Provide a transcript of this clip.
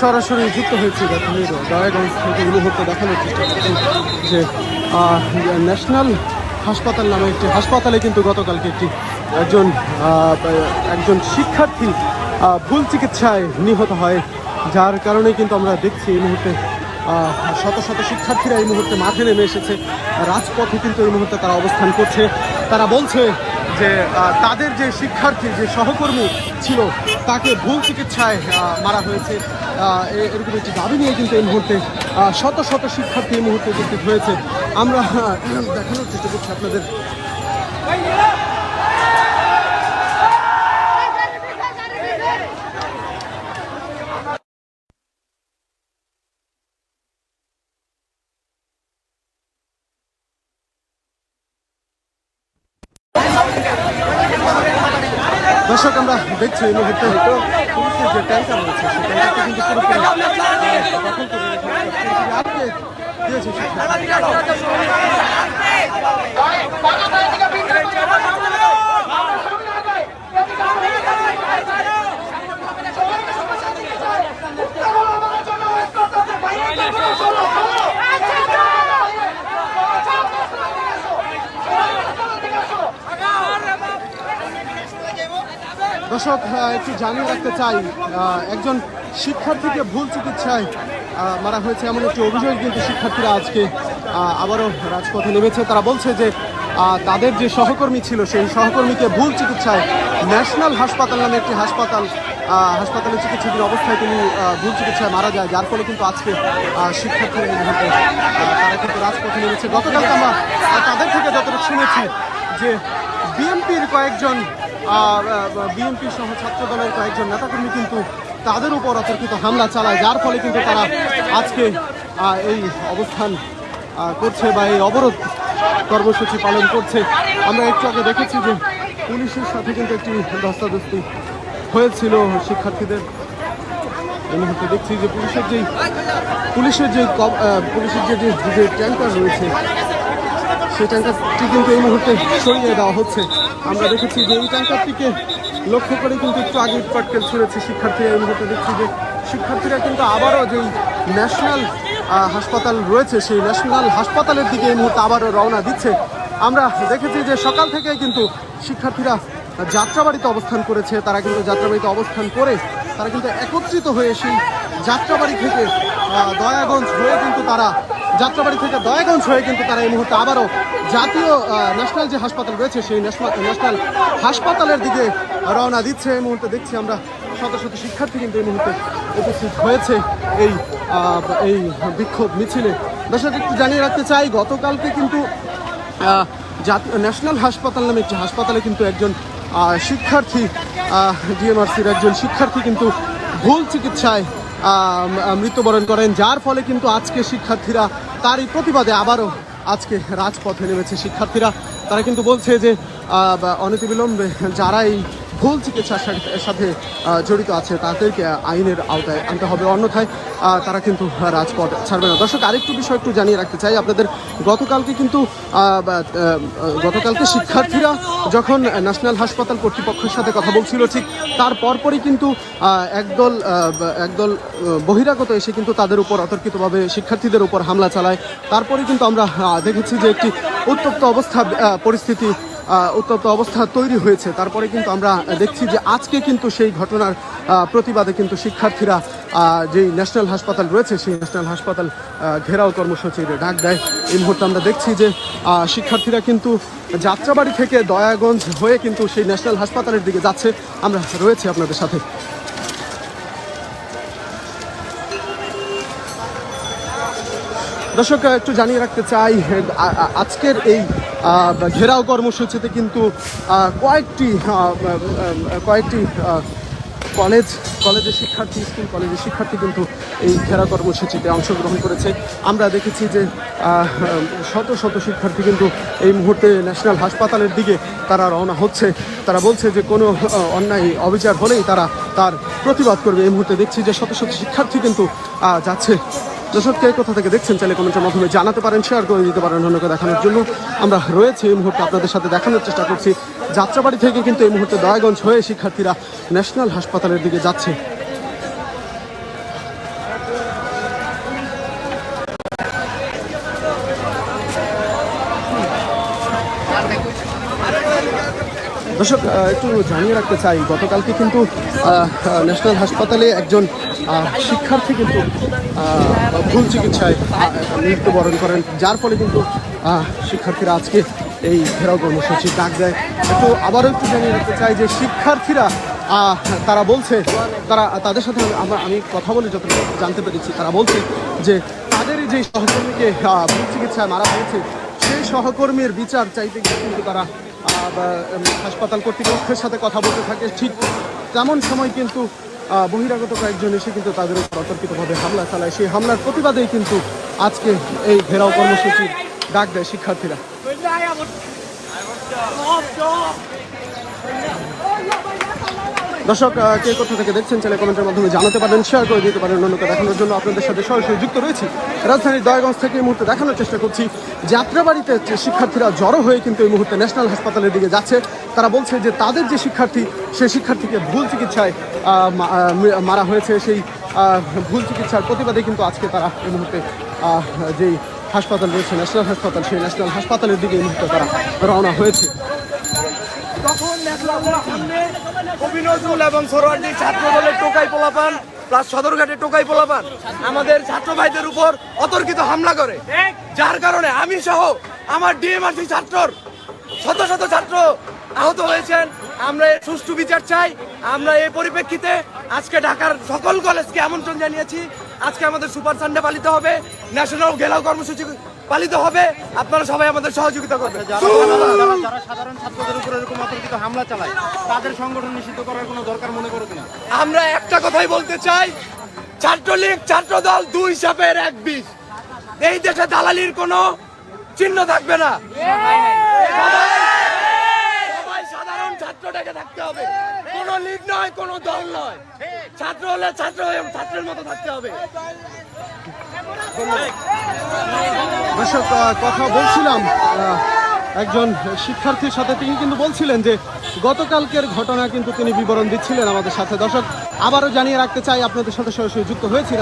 সরাসরি যুক্ত হয়েছে দয়াগঞ্জ থেকে মুহূর্তে দেখানোর চেষ্টা করছি যে ন্যাশনাল হাসপাতাল নামে একটি হাসপাতালে কিন্তু গতকালকে একটি একজন একজন শিক্ষার্থী ভুল চিকিৎসায় নিহত হয়। যার কারণে কিন্তু আমরা দেখছি এই মুহূর্তে শত শত শিক্ষার্থীরা এই মুহূর্তে মাঠে নেমে এসেছে। রাজপথে কিন্তু এই মুহূর্তে তারা অবস্থান করছে। তারা বলছে যে তাদের যে শিক্ষার্থী, যে সহকর্মী ছিল, তাকে ভুল চিকিৎসায় মারা হয়েছে। এরকম একটি দাবি নিয়ে কিন্তু এই মুহূর্তে শত শত শিক্ষার্থী এই মুহূর্তে উপস্থিত হয়েছে। আমরা দেখানোর চেষ্টা করছি আপনাদের। দর্শক, আমরা দেখছি এই মুহূর্তে হয়তো পুলিশের যে ট্যাঙ্কার রয়েছে, সেই ট্যাঙ্কারটা কিন্তু পুরোপুরি করে আটকে দিয়েছে শিক্ষার্থীরা। দর্শক একটু জানিয়ে রাখতে চাই একজন শিক্ষার্থীকে ভুল চিকিৎসায় মারা হয়েছে এমন একটি অভিযোগ কিন্তু শিক্ষার্থীরা আজকে আবারও রাজপথে নেমেছে। তারা বলছে যে তাদের যে সহকর্মী ছিল, সেই সহকর্মীকে ভুল চিকিৎসায় ন্যাশনাল হাসপাতাল নামে একটি হাসপাতাল হাসপাতালে চিকিৎসাধীন অবস্থায় তিনি ভুল চিকিৎসায় মারা যায়। যার ফলে কিন্তু আজকে শিক্ষার্থীরা তারা কিন্তু রাজপথে নেমেছে। গতকালকে আমরা তাদের থেকে যতটুকু শুনেছি যে, বিএনপির কয়েকজন বিএনপি সহ ছাত্র দলের কয়েকজন নেতাকর্মী কিন্তু তাদের উপর অতর্কিত হামলা চালায়, যার ফলে কিন্তু তারা আজকে এই অবস্থান করছে বা এই অবরোধ কর্মসূচি পালন করছে। আমরা একটু আগে দেখেছি যে পুলিশের সাথে কিন্তু একটি ধস্তাধস্তি হয়েছিল শিক্ষার্থীদের। এই মুহূর্তে দেখছি যে পুলিশের যেই, পুলিশের যে পুলিশের যে, যে- ট্যাঙ্কার রয়েছে সেই ট্যাঙ্কারটি কিন্তু এই মুহূর্তে সরিয়ে দেওয়া হচ্ছে। আমরা দেখেছি যে এই ট্যাঙ্কারটিকে লক্ষ্য করে কিন্তু একটু আগে পাটকেল ছুঁড়েছে শিক্ষার্থীরা। এই মুহূর্তে দেখছি যে শিক্ষার্থীরা কিন্তু আবারও যেই ন্যাশনাল হাসপাতাল রয়েছে, সেই ন্যাশনাল হাসপাতালের দিকে এই মুহূর্তে আবারও রওনা দিচ্ছে। আমরা দেখেছি যে সকাল থেকে কিন্তু শিক্ষার্থীরা যাত্রাবাড়িতে অবস্থান করেছে। তারা কিন্তু যাত্রাবাড়িতে অবস্থান করে তারা কিন্তু একত্রিত হয়ে সেই যাত্রাবাড়ি থেকে দয়াগঞ্জ হয়ে কিন্তু তারা যাত্রাবাড়ি থেকে দয়াগঞ্জ হয়ে কিন্তু তারা এই মুহূর্তে আবারও জাতীয় ন্যাশনাল যে হাসপাতাল রয়েছে, সেই ন্যাশনাল হাসপাতালের দিকে রওনা দিচ্ছে। এই মুহূর্তে দেখছি আমরা শত শত শিক্ষার্থী কিন্তু এই মুহূর্তে উপস্থিত হয়েছে এই এই বিক্ষোভ মিছিলে। দর্শক, একটু জানিয়ে রাখতে চাই, গতকালকে কিন্তু ন্যাশনাল হাসপাতাল নামে একটি হাসপাতালে কিন্তু একজন শিক্ষার্থী ডিএমআরসির একজন শিক্ষার্থী কিন্তু ভুল চিকিৎসায় মৃত্যুবরণ করেন। যার ফলে কিন্তু আজকে শিক্ষার্থীরা তারই প্রতিবাদে আবারও আজকে রাজপথে নেমেছে শিক্ষার্থীরা। তারা কিন্তু বলছে যে অনতিবিলম্বে যারা এই ভুল চিকিৎসার সাথে- জড়িত আছে তাদেরকে আইনের আওতায় আনতে হবে। অন্যথায় তারা কিন্তু রাজপথ ছাড়বে না। দর্শক, আরেকটু বিষয় একটু জানিয়ে রাখতে চাই। আপনাদের গতকালকে কিন্তু গতকালকে শিক্ষার্থীরা যখন ন্যাশনাল হাসপাতাল কর্তৃপক্ষের সাথে কথা বলছিল, ঠিক তার পরপরই কিন্তু একদল একদল বহিরাগত এসে কিন্তু তাদের উপর অতর্কিতভাবে শিক্ষার্থীদের উপর হামলা চালায়। তারপরে কিন্তু আমরা দেখেছি যে একটি উত্তপ্ত অবস্থা পরিস্থিতি উত্তপ্ত অবস্থা তৈরি হয়েছে। তারপরে কিন্তু আমরা দেখছি যে আজকে কিন্তু সেই ঘটনার প্রতিবাদে কিন্তু শিক্ষার্থীরা যেই ন্যাশনাল হাসপাতাল রয়েছে, সেই ন্যাশনাল হাসপাতাল ঘেরাও কর্মসূচির ডাক দেয়। এই মুহূর্তে আমরা দেখছি যে শিক্ষার্থীরা কিন্তু যাত্রাবাড়ি থেকে দয়াগঞ্জ হয়ে কিন্তু সেই ন্যাশনাল হাসপাতালের দিকে যাচ্ছে। আমরা রয়েছি আপনাদের সাথে। দর্শক, একটু জানিয়ে রাখতে চাই আজকের এই ঘেরাও কর্মসূচিতে কিন্তু কয়েকটি কয়েকটি কলেজ কলেজের শিক্ষার্থী স্কুল কলেজের শিক্ষার্থী কিন্তু এই ঘেরাও কর্মসূচিতে অংশগ্রহণ করেছে। আমরা দেখেছি যে শত শত শিক্ষার্থী কিন্তু এই মুহূর্তে ন্যাশনাল হাসপাতালের দিকে তারা রওনা হচ্ছে। তারা বলছে যে, কোনো অন্যায়, অবিচার হলেই তারা তার প্রতিবাদ করবে। এই মুহূর্তে দেখছি যে শত শত শিক্ষার্থী কিন্তু যাচ্ছে। দর্শক, কে কোথা থেকে দেখছেন চাইলে কমেন্টের মাধ্যমে জানাতে পারেন শেয়ার করে দিতে পারেন অন্যকে দেখানোর জন্য। আমরা রয়েছে এই মুহূর্তে আপনাদের সাথে দেখানোর চেষ্টা করছি। যাত্রাবাড়ি থেকে কিন্তু এই মুহূর্তে দয়াগঞ্জ হয়ে শিক্ষার্থীরা ন্যাশনাল হাসপাতালের দিকে যাচ্ছে। দর্শক একটু জানিয়ে রাখতে চাই, গতকালকে কিন্তু ন্যাশনাল হাসপাতালে একজন শিক্ষার্থী কিন্তু ভুল চিকিৎসায় মৃত্যুবরণ করেন, যার ফলে কিন্তু শিক্ষার্থীরা আজকে এই ঘেরাও কর্মসূচি ডাক দেয়। একটু আবারও একটু জানিয়ে রাখতে চাই যে শিক্ষার্থীরা তারা বলছে, তারা, তাদের সাথে আমরা, আমি কথা বলে যত জানতে পেরেছি, তারা বলছে যে তাদেরই যে সহকর্মীকে ভুল চিকিৎসায় মারা হয়েছে সেই সহকর্মীর বিচার চাইতে গিয়ে কিন্তু তারা হাসপাতাল কর্তৃপক্ষের সাথে কথা বলতে থাকে ঠিক তেমন সময় কিন্তু বহিরাগত কয়েকজন এসে কিন্তু তাদের উপর অতর্কিতভাবে হামলা চালায় সেই হামলার প্রতিবাদেই কিন্তু আজকে এই ঘেরাও কর্মসূচির ডাক দেয় শিক্ষার্থীরা দর্শক কে কোথা থেকে দেখছেন চাইলে কমেন্টের মাধ্যমে জানাতে পারেন শেয়ার করে দিতে পারেন অন্যকে দেখানোর জন্য আপনাদের সাথে সরাসরি যুক্ত রয়েছি। রাজধানীর দয়াগঞ্জ থেকে এই মুহূর্তে দেখানোর চেষ্টা করছি, যাত্রাবাড়িতে শিক্ষার্থীরা জড়ো হয়ে কিন্তু এই মুহূর্তে ন্যাশনাল হাসপাতালের দিকে যাচ্ছে, তারা বলছে যে তাদের যে শিক্ষার্থী সেই শিক্ষার্থীকে ভুল চিকিৎসায় মারা হয়েছে, সেই ভুল চিকিৎসার প্রতিবাদে কিন্তু আজকে তারা এই মুহূর্তে যেই হাসপাতাল রয়েছে ন্যাশনাল হাসপাতাল, সেই ন্যাশনাল হাসপাতালের দিকে এই মুহূর্তে তারা রওনা হয়েছে। এবং টোকাই সদরঘাটে টোকাই আমাদের উপর অতর্কিত হামলা করে। যার কারণে আমি সহ আমার ছাত্রর শত শত ছাত্র আহত হয়েছেন। আমরা সুষ্ঠু বিচার চাই। আমরা এই পরিপ্রেক্ষিতে আজকে ঢাকার সকল কলেজকে আমন্ত্রণ জানিয়েছি। আজকে আমাদের সুপার সানডে পালিত হবে। ন্যাশনাল ঘেরাও কর্মসূচি পালিত হবে আপনারা সবাই আমাদের সহযোগিতা করবেন। যারা সাধারণ ছাত্রদের উপর এরকম অতর্কিত হামলা চালায় তাদের সংগঠন নিষিদ্ধ করার কোনো দরকার মনে করো কিনা? আমরা একটা কথাই বলতে চাই ছাত্রলীগ ছাত্র দল দুই সাপের এক বিষ। এই দেশে দালালির কোনো চিহ্ন থাকবে না। সবাই- সাধারণ ছাত্রটাকে থাকতে হবে। কোনো লীগ নয় কোনো দল নয়। ছাত্র হলে ছাত্র ছাত্রের মতো থাকতে হবে। দর্শক কথা বলছিলাম একজন শিক্ষার্থীর সাথে তিনি কিন্তু বলছিলেন যে গতকালকের ঘটনা কিন্তু তিনি বিবরণ দিচ্ছিলেন আমাদের সাথে। দর্শক, আবারও জানিয়ে রাখতে চাই, আপনাদের সাথে সরাসরি যুক্ত হয়েছি।